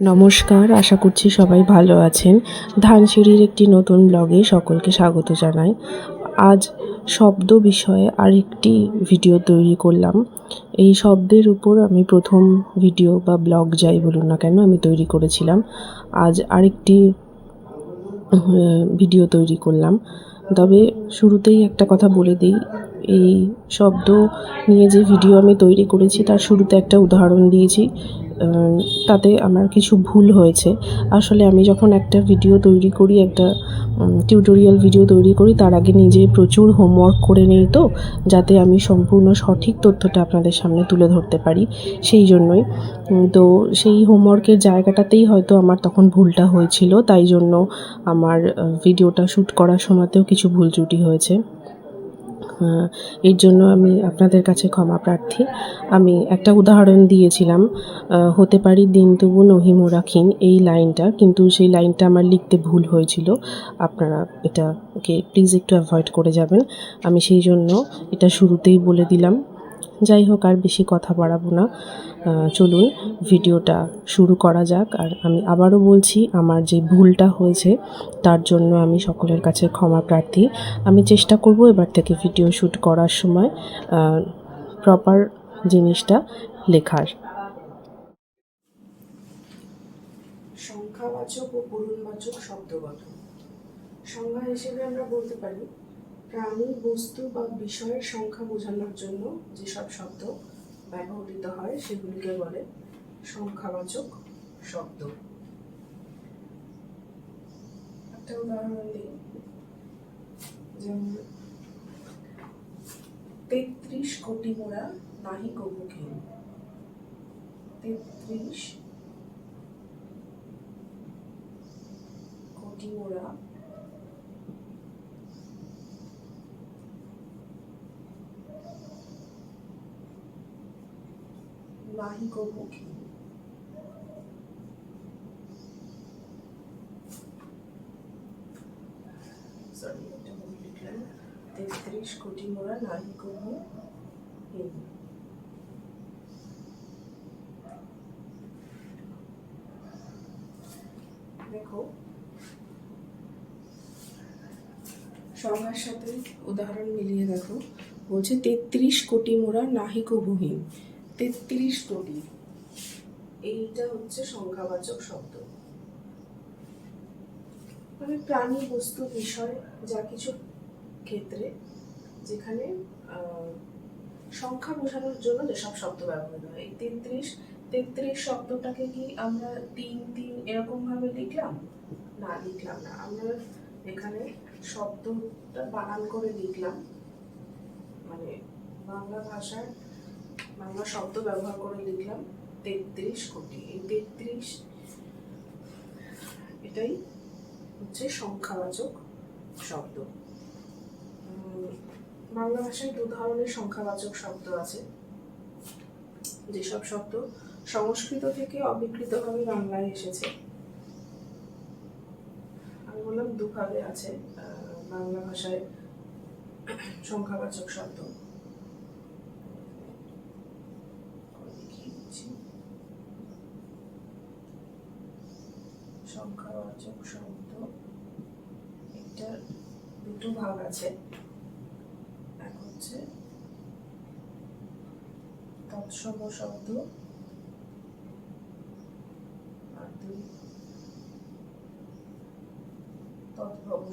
নমস্কার, আশা করছি সবাই ভালো আছেন। ধানসিঁড়ির একটি নতুন ব্লগে সকলকে স্বাগত জানাই। আজ শব্দ বিষয়ে আরেকটি ভিডিও তৈরি করলাম। এই শব্দের উপর আমি প্রথম ভিডিও বা ব্লগ যাই বলুন না কেন, আমি তৈরি করেছিলাম। আজ আরেকটি ভিডিও তৈরি করলাম। তবে শুরুতেই একটা কথা বলে দিই, এই শব্দ নিয়ে যে ভিডিও আমি তৈরি করেছি, তার শুরুতে একটা উদাহরণ দিয়েছি। তাতে আমার কিছু ভুল হয়েছে। আসলে আমি যখন একটা ভিডিও তৈরি করি, একটা টিউটোরিয়াল ভিডিও তৈরি করি, তার আগে নিজে প্রচুর হোমওয়ার্ক করে নিই তো, যাতে আমি সম্পূর্ণ সঠিক তথ্যটা আপনাদের সামনে তুলে ধরতে পারি। সেই জন্যই তো সেই হোমওয়ার্কের জায়গাটাতেই হয়তো আমার তখন ভুলটা হয়েছিল, তাই জন্য আমার ভিডিওটা শ্যুট করার সময়তেও কিছু ভুল ত্রুটি হয়েছে। এর জন্য আমি আপনাদের কাছে ক্ষমা প্রার্থী। আমি একটা উদাহরণ দিয়েছিলাম হতে পারি দিন তবু নহিমো রাখিন এই লাইনটা, কিন্তু সেই লাইনটা আমার লিখতে ভুল হয়েছিল। আপনারা এটাকে প্লিজ একটু অ্যাভয়েড করে যাবেন। আমি সেই জন্য এটা শুরুতেই বলে দিলাম। যাই হোক আর বেশি কথা বাড়াবো না। চলুন, ভিডিওটা শুরু করা যাক। আর আমি আবারও বলছি, আমার যে ভুলটা হয়েছে, তার জন্য আমি সকলের কাছে ক্ষমা প্রার্থী। আমি চেষ্টা করব এবার থেকে ভিডিও শ্যুট করার সময় প্রপার জিনিসটা লেখার। সংখ্যাবাচক ও পূরণবাচক শব্দ গঠন। সংজ্ঞা হিসেবে আমরা বলতে পারি প্রাণী, বস্তু বা বিষয়ের সংখ্যা বোঝানোর জন্য যেসব শব্দ ব্যবহৃত হয়, সেগুলিকে বলে সংখ্যাবাচক শব্দ। একটা উদাহরণ দিই। যেমন, তেত্রিশ কোটি মোড়া নাহি কবুকে তেত্রিশ কোটি মোড়া নাহি সরি এটা লিখলাম তেত্রিশ কোটি মোড়া নাহি কবু দেখো সংজ্ঞার সাথে উদাহরণ মিলিয়ে দেখো। বলছে তেত্রিশ কোটি মোড়া ভূহীন তেত্রিশ কোটি। এইটা হচ্ছে সংখ্যাবাচক শব্দ। মানে প্রাণী বস্তু বিষয় যা কিছু ক্ষেত্রে যেখানে সংখ্যা বোঝানোর জন্য যেসব শব্দ ব্যবহৃত হয়। এই তেত্রিশ তেত্রিশ শব্দটাকে কি আমরা তিন তিন এরকম ভাবে লিখলাম? না লিখলাম না। আমরা এখানে শব্দটা বানান করে লিখলাম। মানে বাংলা ভাষার বাংলা শব্দ ব্যবহার করে লিখলাম তেত্রিশ কোটি। এই তেত্রিশ এটাই হচ্ছে সংখ্যাবাচক শব্দ। বাংলা ভাষায় দু ধরনের সংখ্যাবাচক শব্দ আছে। যেসব শব্দ সংস্কৃত থেকে অবিকৃতভাবে বাংলায় এসেছে। আমি বললাম দুভাবে আছে বাংলা ভাষায় সংখ্যাবাচক শব্দ দেখিয়ে দিচ্ছি। সংখ্যাবাচক শব্দ এটা দুটো ভাগ আছে। এক হচ্ছে তৎসম শব্দ, আর দুই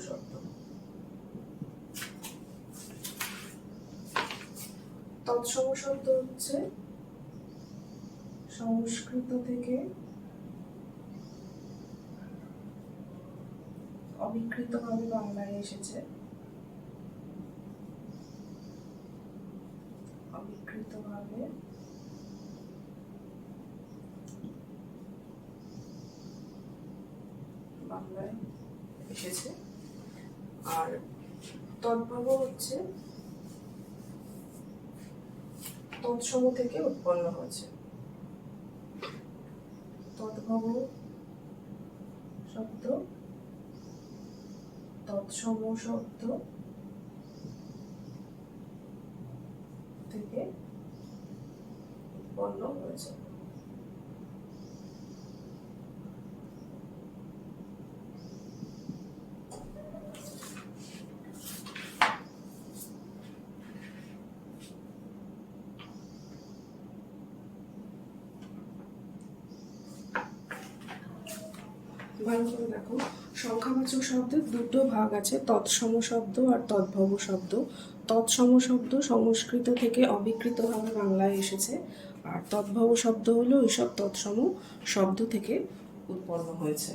শব্দ। তৎসম শব্দ হচ্ছে সংস্কৃত থেকে অবিকৃতভাবে বাংলায় এসেছে। অবিকৃতভাবে। বাংলায় এসেছে। আর তদ্ভব হচ্ছে তৎসম থেকে উৎপন্ন হয়েছে। তদ্ভব শব্দ তৎসম শব্দ থেকে উৎপন্ন হয়েছে ভালো করে দেখো সংখ্যাবাচক শব্দের দুটো ভাগ আছে, তৎসম শব্দ আর তদ্ভব শব্দ। তৎসম শব্দ সংস্কৃত থেকে অবিকৃতভাবে বাংলায় এসেছে, আর তদ্ভব শব্দ হলো ওইসব তৎসম শব্দ থেকে উৎপন্ন হয়েছে।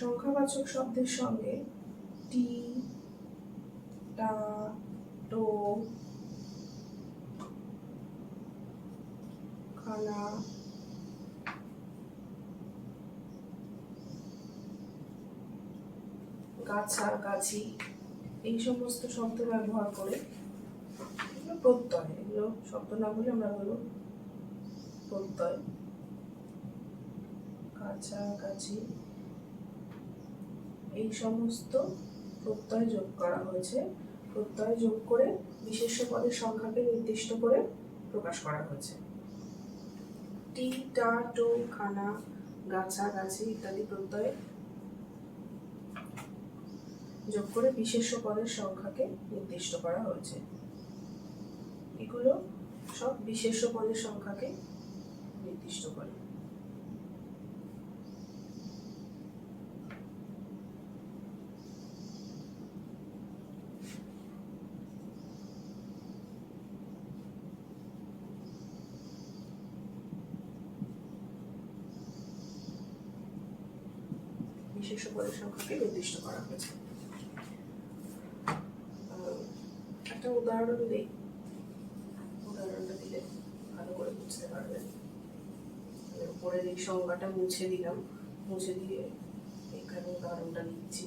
সংখ্যাবাচক শব্দের সঙ্গে টি, টা, টো খানা গাছা গাছি এই সমস্ত শব্দ ব্যবহার করে প্রত্যয়, এগুলো শব্দ না বলে আমরা বলব প্রত্যয়। কাছাকাছি এই সমস্ত প্রত্যয় যোগ করা হয়েছে। প্রত্যয় যোগ করে বিশেষ্য পদের সংখ্যাকে নির্দিষ্ট করে প্রকাশ করা হয়েছে। টি টা টো খানা গাছা, গাছি ইত্যাদি প্রত্যয় যোগ করে বিশেষ্য পদের সংখ্যাকে নির্দিষ্ট করা হয়েছে। এগুলো সব বিশেষ্য পদের সংখ্যাকে নির্দিষ্ট করে বিশেষ পদের নির্দিষ্ট করা হয়েছে। একটা উদাহরণ দিই। উদাহরণটা দিলে ভালো করে বুঝতে পারবেন। এই মুছে দিলাম। মুছে দিয়ে এখানে উদাহরণটা লিখছি।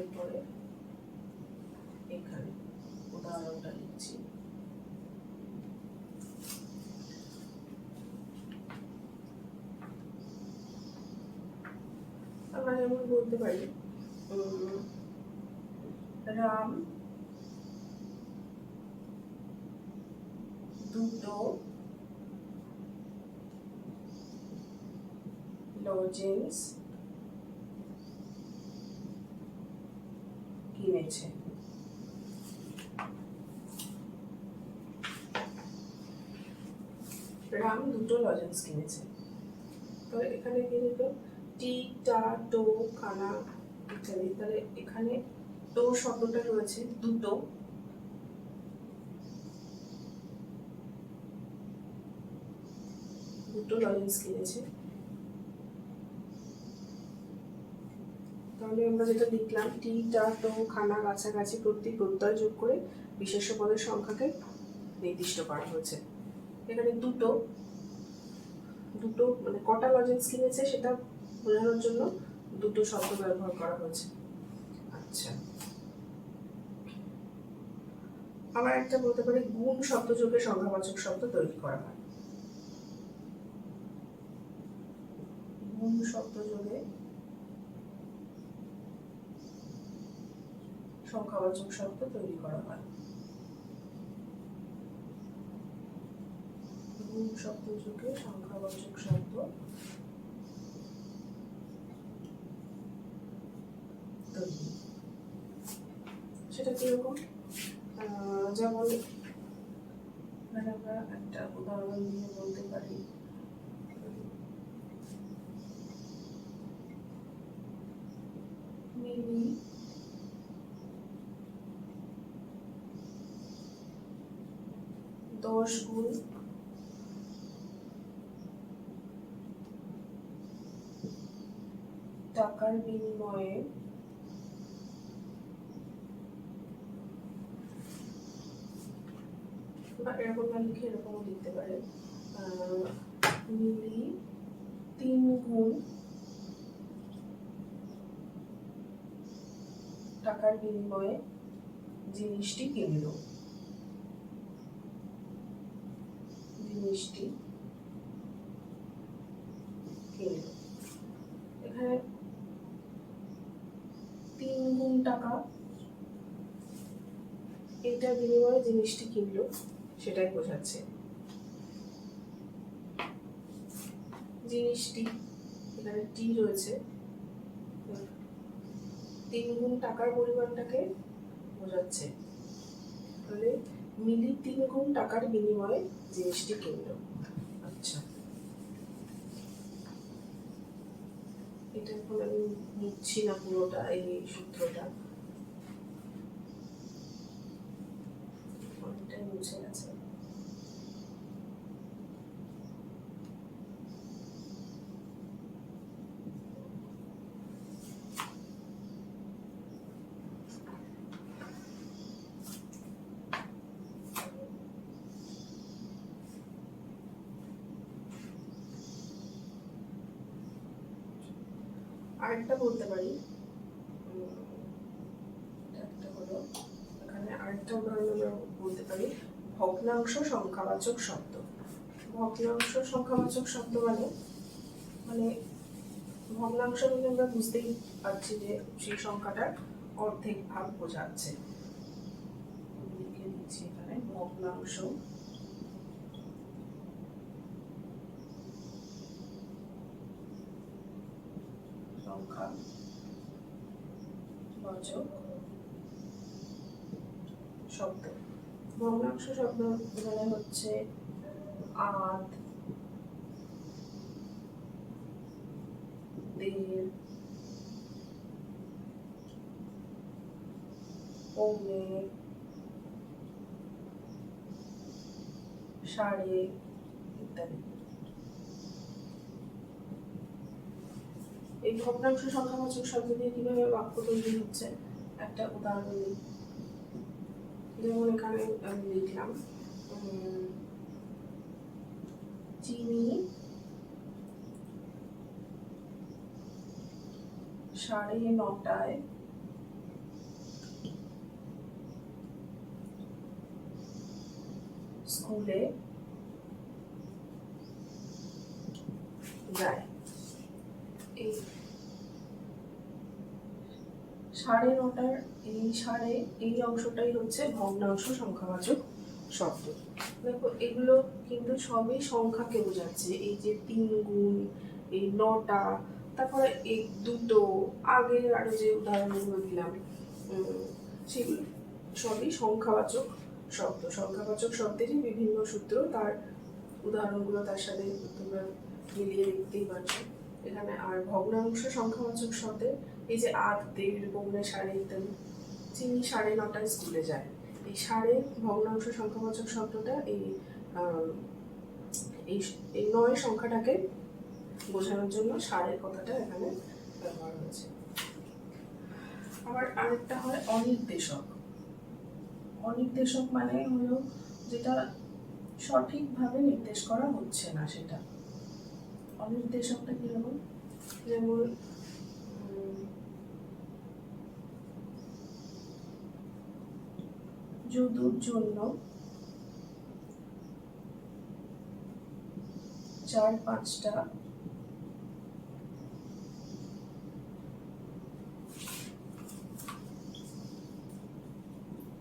এরপরে এখানে উদাহরণটা লিখছি আমরা যেমন বলতে পারি রাম, দুটো, লজেন্স কিনেছে। রাম দুটো লজেন্স কিনেছে। তো এখানে কি হলো? টি, টা, টো খানা ইত্যাদি। তাহলে এখানে টো শব্দটা রয়েছে, দুটো। দুটো লজেন্স কিনেছে তাহলে আমরা যেটা লিখলাম, টি, টা, টো, খানা কাছাকাছি প্রত্যেক প্রত্যয় যোগ করে বিশেষ্য পদের সংখ্যাকে নির্দিষ্ট করা হয়েছে। এখানে দুটো দুটো মানে কটা লজেন্স কিনেছে সেটা বোঝানোর জন্য দুটো শব্দ ব্যবহার করা হয়েছে। আচ্ছা। আবার একটা বলতে পারি, গুণ শব্দ যোগে সংখ্যাবাচক শব্দ তৈরি করা হয়। গুণ শব্দ যোগে সংখ্যাবাচক শব্দ তৈরি করা হয়। গুণ শব্দ যোগে সংখ্যাবাচক শব্দ তৈরি সেটা কীরকম যেমন আমরা একটা উদাহরণ দিয়ে বলতে পারি। দশ গুণ টাকার বিনিময়ে টাকার বিনিময়ে জিনিসটি কিনল। জিনিসটি কিনল। এখানে তিন গুণ টাকা এটার বিনিময়ে জিনিসটি কিনলো। সেটাই বোঝাচ্ছে। জিনিসটি, এখানে টি রয়েছে। তিন গুণ টাকার পরিমাণটাকে বোঝাচ্ছে। তাহলে মিলি তিন গুণ টাকার বিনিময়ে জিনিসটি কিনল। আচ্ছা। এটা এখন আমি মুছছি না পুরোটা, এই সূত্রটা। অনেকটাই মুছে গেছে আরেকটা বলতে পারি উম, একটা হলো এখানে আরেকটা উদাহরণ আমরা বলতে ভগ্নাংশ সংখ্যাবাচক শব্দ। ভগ্নাংশ সংখ্যাবাচক শব্দ মানে? মানে ভগ্নাংশ মানে আমরা বুঝতেই পারছি যে সেই সংখ্যাটার অর্ধেক ভাগ বোঝাচ্ছে লিখে দিচ্ছি এখানে, ভগ্নাংশ। সংখ্যা বাচক শব্দ ভগ্নাংশ শব্দ মানে হচ্ছে। আধ, দেড় ইত্যাদি। এই ভগ্নাংশ সংখ্যাবাচক শব্দ দিয়ে কীভাবে বাক্য তৈরি হচ্ছে? একটা উদাহরণ যেমন এখানে আমি লিখলাম চিনি সাড়ে নটায় স্কুলে যায়। এই সাড়ে নটার এই সাড়ে এই অংশটাই হচ্ছে ভগ্নাংশ সংখ্যাবাচক শব্দ। দেখো, এগুলো কিন্তু সবই সংখ্যাকে বোঝাচ্ছে। এই যে তিন গুণ, এই নটা, তারপরে এই দুটো আগে আরও যে উদাহরণগুলো দিলাম সেগুলো সবই সংখ্যাবাচক শব্দ। সংখ্যাবাচক শব্দেরই বিভিন্ন সূত্র তার উদাহরণগুলো তার সাথে তোমরা মিলিয়ে দেখতেই পারছ। এখানে আর ভগ্নাংশ সংখ্যাবাচক শব্দে এই যে আট, দেড় পৌনে সাড়ে ইত্যাদি চিনি সাড়ে নটায় স্কুলে যায় এই সাড়ে ভগ্নাংশ সংখ্যাবাচক শব্দটা এই এই নয় সংখ্যাটাকে বোঝানোর জন্য সাড়ের কথাটা এখানে ব্যবহার হয়েছে। আবার আরেকটা হয় অনির্দেশক। অনির্দেশক মানে হলো যেটা সঠিকভাবে নির্দেশ করা হচ্ছে না সেটা। অনির্দেশকটা কীরকম যেমন যদুর জন্য চার পাঁচটা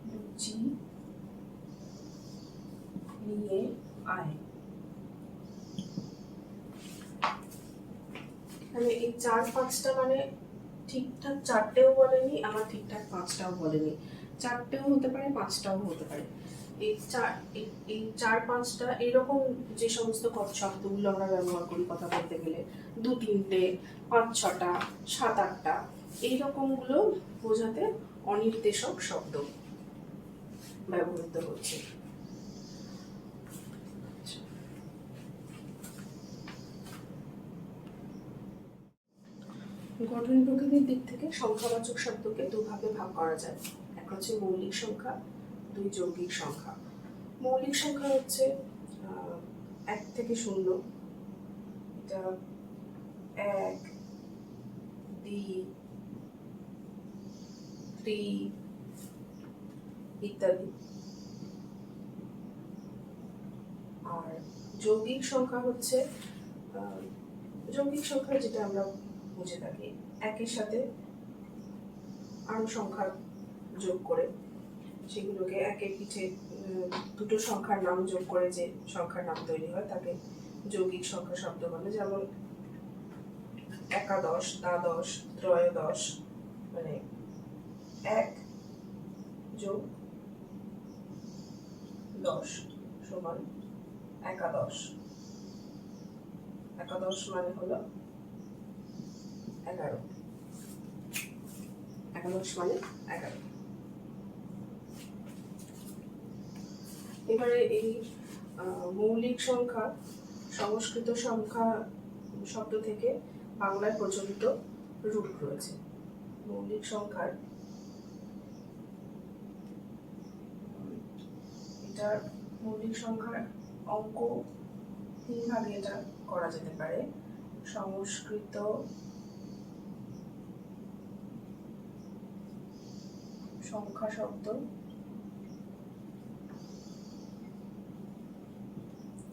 লুচি নিয়ে আয়। মানে এই চার পাঁচটা মানে ঠিকঠাক চারটেও বলেনি, আবার ঠিকঠাক পাঁচটাও বলেনি। চারটেও হতে পারে, পাঁচটাও হতে পারে। এই চার, এই- চার, পাঁচটা এরকম যে সমস্ত শব্দগুলো আমরা ব্যবহার করি কথা বলতে গেলে, দু, তিনটে, পাঁচ, ছটা, সাত, আটটা, এইরকমগুলো বোঝাতে অনির্দেশক শব্দ ব্যবহৃত হচ্ছে। গঠন প্রকৃতির দিক থেকে সংখ্যাবাচক শব্দকে দুভাগে ভাগ করা যায়। হচ্ছে মৌলিক সংখ্যা, দুই যৌগিক সংখ্যা। মৌলিক সংখ্যা হচ্ছে এক থেকে শূন্য। এটা এক দ্বি ত্রি ইত্যাদি। আর যৌগিক সংখ্যা হচ্ছে যৌগিক সংখ্যা যেটা আমরা বুঝে থাকি, একের সাথে আরও সংখ্যা যোগ করে সেগুলোকে একের পিঠে দুটো সংখ্যার নাম যোগ করে যে সংখ্যার নাম তৈরি হয় তাকে যৌগিক সংখ্যা শব্দ বলে। যেমন একাদশ, দ্বাদশ, ত্রয়োদশ মানে এক যোগ দশ সমান একাদশ। একাদশ মানে হলো এগারো। একাদশ মানে এগারো। এবারে এই মৌলিক সংখ্যা, সংস্কৃত সংখ্যা শব্দ থেকে বাংলায় প্রচলিত রূপ রয়েছে। মৌলিক সংখ্যার এটার মৌলিক সংখ্যার অঙ্ক তিন ভাগে এটা করা যেতে পারে। সংস্কৃত সংখ্যা শব্দ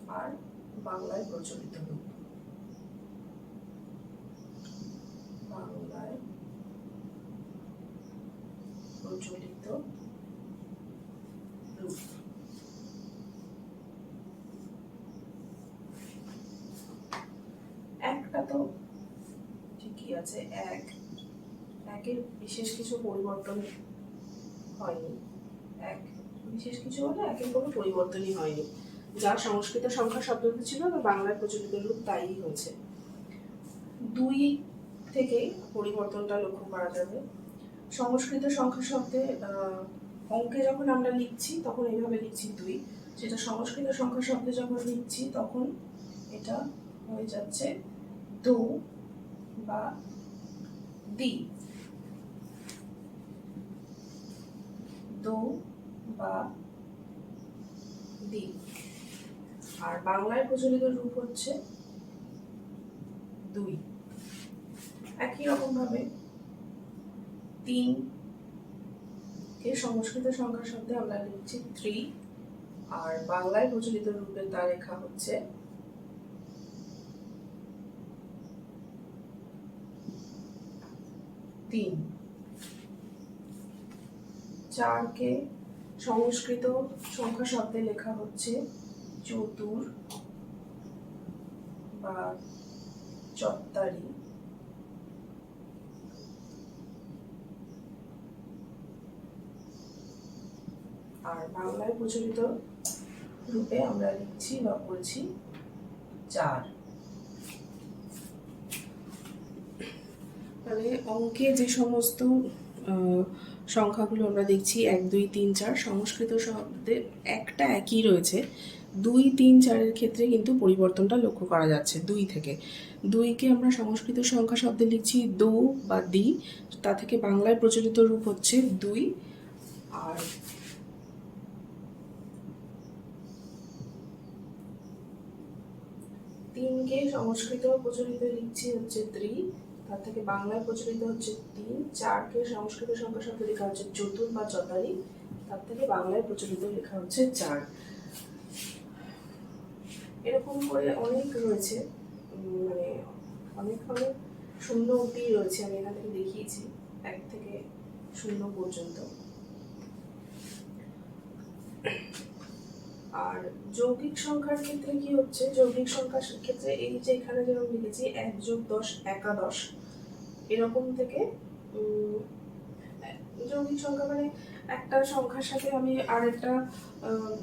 আর বাংলায় প্রচলিত রূপ। বাংলায় প্রচলিত রূপ। একটা তো ঠিকই আছে, এক। একের বিশেষ কিছু পরিবর্তন হয়নি। এক। বিশেষ কিছু হলে একের কোনো পরিবর্তনই হয়নি। যা সংস্কৃত সংখ্যা শব্দটি ছিল বা বাংলায় প্রচলিত রূপ তাই হয়েছে। দুই থেকে পরিবর্তনটা লক্ষ্য করা যাবে। সংস্কৃত সংখ্যা শব্দে অঙ্কে যখন আমরা লিখছি, তখন এইভাবে লিখছি দুই। সেটা সংস্কৃত সংখ্যা শব্দে যখন লিখছি, তখন এটা হয়ে যাচ্ছে দো বা দি। দো বা দি। আর বাংলায় প্রচলিত রূপ হচ্ছে দুই। একই রকম ভাবে তিন কে সংস্কৃত সংখ্যা শব্দে আমরা লিখছি থ্রি আর বাংলায় প্রচলিত রূপে তা লেখা হচ্ছে তিন। চারকে সংস্কৃত সংখ্যা শব্দে লেখা হচ্ছে চতুর বা চত্তারি আর বাংলায় প্রচলিত রূপে আমরা লিখছি বা বলছি চার। মানে অঙ্কে যে সমস্ত সংখ্যাগুলো আমরা দেখছি, এক, দুই, তিন, চার, সংস্কৃত শব্দে একটা একই রয়েছে। দুই, তিন, চারের ক্ষেত্রে কিন্তু পরিবর্তনটা লক্ষ্য করা যাচ্ছে, দুই থেকে। দুইকে আমরা সংস্কৃত সংখ্যা শব্দে লিখছি দো বা দি, তা থেকে বাংলায় প্রচলিত রূপ হচ্ছে দুই, আর তিনকে সংস্কৃত প্রচলিত লিখছি হচ্ছে ত্রি তার থেকে বাংলায় প্রচলিত হচ্ছে তিন, চারকে সংস্কৃত সংখ্যা শব্দ লেখা হচ্ছে চতুর বা চতারি তার থেকে বাংলায় প্রচলিত লেখা হচ্ছে চার। এরকম করে অনেক রয়েছে মানে অনেক অনেক শূন্য অব্দি রয়েছে, আমি এখান থেকে দেখিয়েছি, এক থেকে শূন্য পর্যন্ত। আর যৌগিক সংখ্যার ক্ষেত্রে কি হচ্ছে? যৌগিক সংখ্যার ক্ষেত্রে এই যে এখানে যেরকম লিখেছি, এক যোগ দশ, একাদশ, এরকম থেকে যৌগিক সংখ্যা মানে একটা সংখ্যার সাথে আমি আরেকটা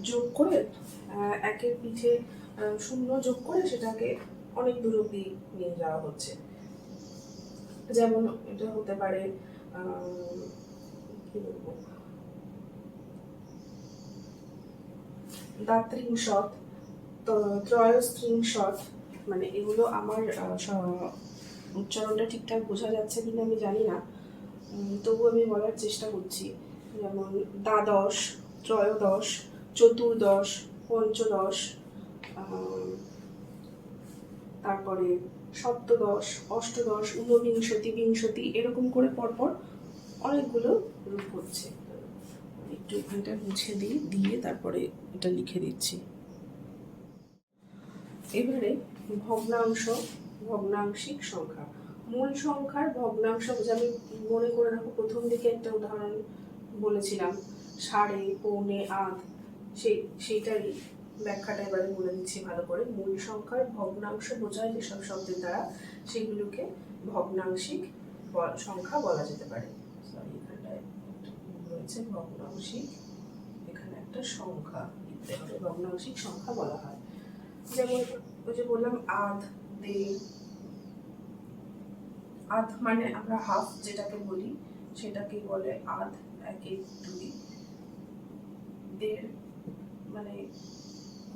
যোগ করে একের পিঠে শূন্য যোগ করে সেটাকে অনেক দূর অব্দি নিয়ে যাওয়া হচ্ছে। যেমন এটা হতে পারে কি বলব? দাত্রিংশত ত্রয়স্ত্রিংশত মানে এগুলো আমার উচ্চারণটা ঠিকঠাক বোঝা যাচ্ছে কিনা আমি জানি না। তবু আমি বলার চেষ্টা করছি। যেমন দ্বাদশ, ত্রয়োদশ, চতুর্দশ, পঞ্চদশ তারপরে সপ্তদশ, অষ্টদশ, ঊনবিংশতি, বিংশতি, এরকম করে পরপর অনেকগুলো রূপ হচ্ছে। একটু এখানটা মুছে দিই, দিয়ে তারপরে এটা লিখে দিচ্ছি। এবারে ভগ্নাংশ, ভগ্নাংশিক সংখ্যা। মূল সংখ্যার ভগ্নাংশ, যে আমি মনে করে রাখো, প্রথম দিকে একটা উদাহরণ বলেছিলাম, সাড়ে, পৌনে, আধ, সেই, সেইটারই ব্যাখ্যাটা এবারে বলে দিচ্ছি ভালো করে। মূল সংখ্যার ভগ্নাংশ বোঝায় যেসব শব্দের দ্বারা সেগুলোকে ভগ্নাংশিক সংখ্যা বলা যেতে পারে। সরি রয়েছে। ভগ্নাংশিক, এখানে একটা সংখ্যা হবে। ভগ্নাংশিক সংখ্যা বলা হয়। যেমন ওই যে বললাম, আধ দেড় আধ মানে আমরা হাফ যেটাকে বলি, সেটাকে বলে আধ, এক এক, দুই, দেড় মানে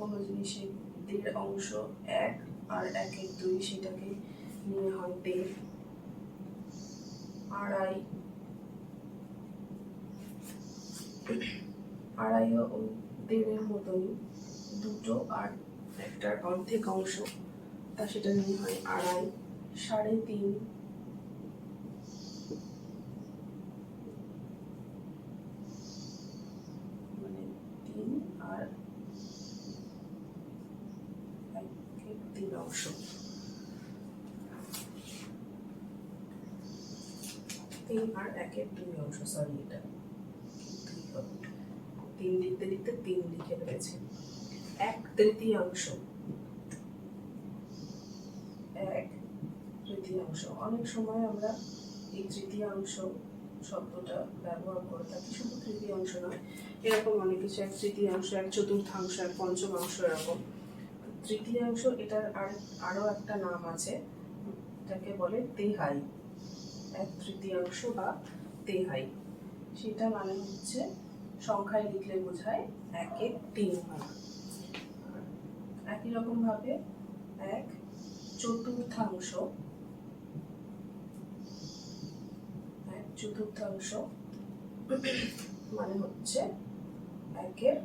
কোনো জিনিসের দেড় অংশ এক আর এক এক দুই সেটাকে নিয়ে হয় দেড় আড়াই। আড়াইও ওই দেড়ের মতনই দুটো আর একটার অর্ধেক অংশ, তা সেটা নিয়ে হয় আড়াই। সাড়ে তিন মানে তিন আর এক এক তিন অংশ তিন আর একের দুই অংশ সরি এটা তিন লিখতে লিখতে তিন লিখে ফেলেছে এক তৃতীয়াংশ। এক তৃতীয়াংশ। অনেক সময় আমরা এই তৃতীয়াংশ শব্দটা ব্যবহার করে থাকি, শুধু তৃতীয়াংশ নয়, এরকম অনেক কিছু, এক তৃতীয়াংশ, এক চতুর্থাংশ, এক পঞ্চমাংশ, এরকম। তৃতীয়াংশ, এটার আর, আরও একটা নাম আছে, এটাকে বলে তেহাই। এক তৃতীয়াংশ বা তেহাই সেটা মানে হচ্ছে সংখ্যায় লিখলে বোঝায় একে তিন ভাগ একই রকম ভাবে এক চতুর্থাংশ এক চতুর্থাংশ মানে হচ্ছে একের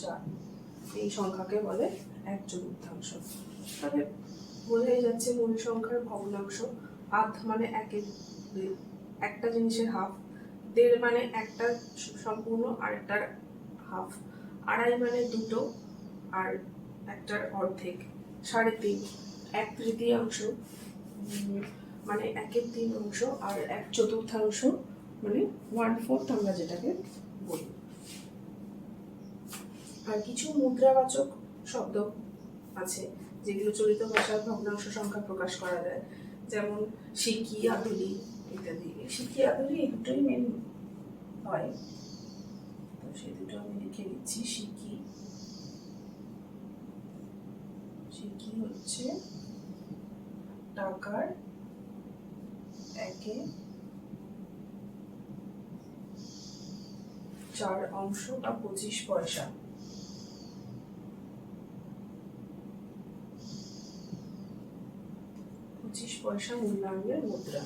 চার। এই সংখ্যাকে বলে এক চতুর্থাংশ। তবে বোঝাই যাচ্ছে মূল সংখ্যার ভগ্নাংশ। আধ মানে একের একটা জিনিসের হাফ দেড় মানে একটা সম্পূর্ণ আর একটার হাফ আড়াই মানে দুটো আর একটার অর্ধেক। সাড়ে তিন। এক তৃতীয়াংশ মানে একের তিন অংশ আর এক চতুর্থাংশ মানে ওয়ান ফোর্থ আমরা যেটাকে বলি। আর কিছু মুদ্রাবাচক শব্দ আছে, যেগুলো চলিত ভাষার ভগ্নাংশ সংখ্যা প্রকাশ করা যায়। যেমন সিকি আদুলি? ইত্যাদি এই সিকি আদুলি এই দুটোই মেন হয়? তো সেই দুটো আমি লিখে দিচ্ছি সিকি সিকি হচ্ছে? টাকার একে চার অংশ বা পঁচিশ পয়সা। পঁচিশ পয়সা মূল্যায়নের মুদ্রা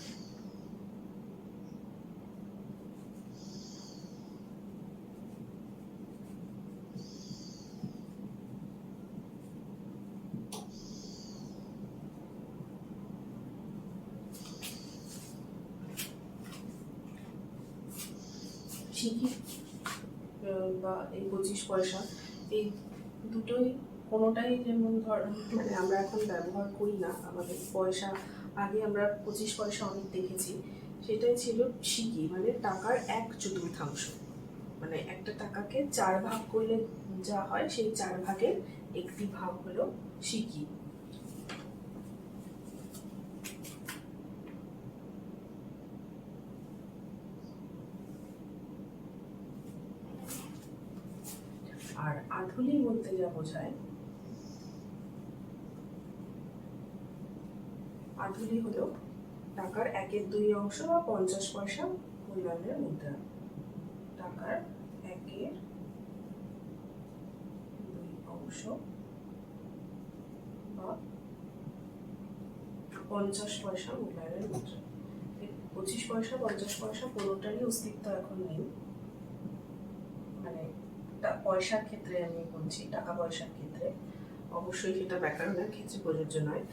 ঠিকই আহ, বা এই পঁচিশ পয়সা, এই দুটোই, কোনোটাই যেমন ধর মানে আমরা এখন ব্যবহার করি না, আমাদের পয়সা, আগে আমরা পঁচিশ পয়সা অনেক দেখেছি, সেটাই ছিল সিকি মানে টাকার এক চতুর্থাংশ। মানে একটা টাকাকে চার ভাগ করলে যা হয়, সেই চার ভাগের একটি ভাগ হলো সিকি আধুলি বলতে যা বোঝায়। আধুলি হলো টাকার একের দুই অংশ বা পঞ্চাশ পয়সা মূল্যায়নের মুদ্রা। টাকার একের দুই অংশ বা পঞ্চাশ পয়সা মূল্যায়নের মুদ্রা। পঁচিশ পয়সা, পঞ্চাশ পয়সা কোনোটারই অস্তিত্ব এখন নেই। পয়সার ক্ষেত্রে আমি বলছি, টাকা পয়সার ক্ষেত্রে। অবশ্যই সেটা ব্যাকরণের ক্ষেত্রে প্রযোজ্য নয়।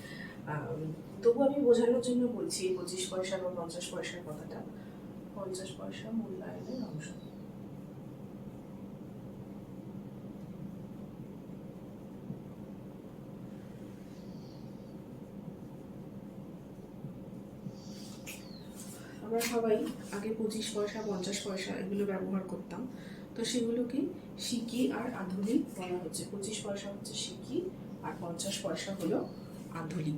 তবু আমি বোঝানোর জন্য বলছি, পঁচিশ পয়সা বা পঞ্চাশ পয়সার কথাটা, পঞ্চাশ পয়সা মূল্যায়নের অংশ। আমরা সবাই আগে পঁচিশ পয়সা, পঞ্চাশ পয়সা এগুলো ব্যবহার করতাম। তো সেগুলোকে সিকি আর আধুনিক বলা হচ্ছে। পঁচিশ পয়সা হচ্ছে সিকি আর পঞ্চাশ পয়সা হলো আধুলি